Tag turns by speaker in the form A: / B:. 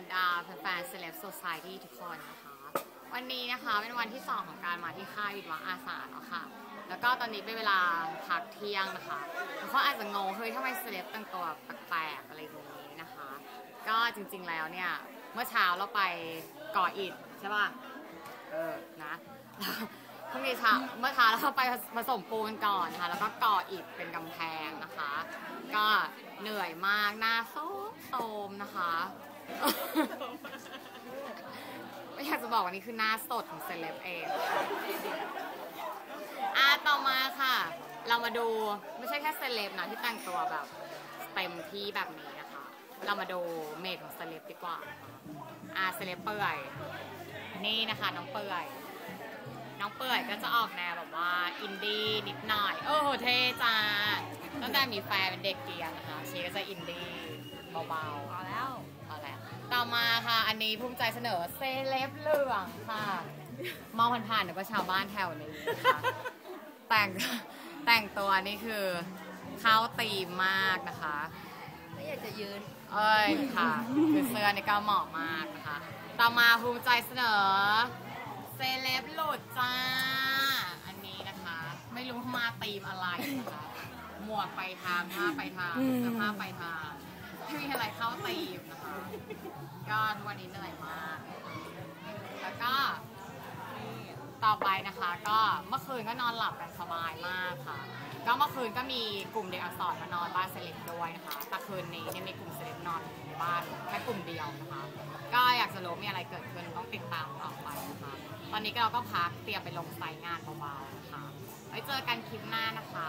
A: รรดาแฟนๆเซเลบโซซายตี้ทุกคนนะคะ วันนี้นะคะเป็นวันที่สองของการมาที่ค่ายวิทวะอาสาเนาะค่ะ แล้วก็ตอนนี้เป็นเวลาพักเที่ยงนะคะแล้วเขาอาจจะงงเฮ้ยทำไมเซเลบแต่งตัวแปลกๆอะไรอย่างนี้นะคะ ก็จริงๆแล้วเนี่ย เมื่อเช้าเราไปก่ออิฐใช่ป่ะ เออ นะพรุ่งนี้เช้าเมื่อเช้าเราไปผสมปูนก่อนนะคะ แล้วก็ก่ออิฐเป็นกำแพงนะคะ ก็เหนื่อยมากหน้าโซมโซมนะคะ ไม่อยากจะบอกว่านี่คือหน้าสดของเซเลบเองอะต่อมาค่ะ เรามาดูไม่ใช่แค่เซเลบนะที่แต่งตัวแบบเต็มที่แบบนี้นะคะ เรามาดูเมดของเซเลบดีกว่าอะเซเลบเปื่อยนี่นะคะ น้องเปื่อยน้องเปื่อยก็จะออกแนวแบบว่าอินดี้นิดหน่อย โอ้โหเท่จ้า ตั้งแต่มีแฟนเป็นเด็กเกรียนนะคะเชก็จะอินดี้เบาๆ
B: พอแล้ว
A: เอาแหละต่อมาค่ะ อันนี้ภูมิใจเสนอเซเลบเหลืองค่ะ มองผ่านๆหรือว่าชาวบ้านแถวนี้นะคะแต่งแต่งตัวนี่คือเข้าตีมมากนะคะ
B: ไม่อยากจะยืน
A: เอ้ยค่ะ คือเสื้อนี่ก็เหมาะมากนะคะ ต่อมาภูมิใจเสนอเซเลบหลุดจ้า อันนี้นะคะ ไม่รู้มาตีมอะไรนะคะ หมวกไปทางผ้าไปทางเสื้อผ้าไปทางไม่มีอะไรเข้าตีมนะคะก็ทุกวันนี้เหนื่อยมาก แล้วก็ต่อไปนะคะก็เมื่อคืนก็นอนหลับกันสบายมากค่ะ ก็เมื่อคืนก็มีกลุ่มเด็กอักษรมานอนบ้านเซเลบด้วยนะคะแต่คืนนี้เนี่ยมีกลุ่มเซเลบนอนในบ้านแค่กลุ่มเดียวนะคะ ก็อยากจะรู้มีอะไรเกิดขึ้นต้องติดตามต่อไปนะคะตอนนี้ก็เราก็พักเตรียมไปลงไซต์งานเบาๆนะคะไว้เจอกันคลิปหน้านะคะ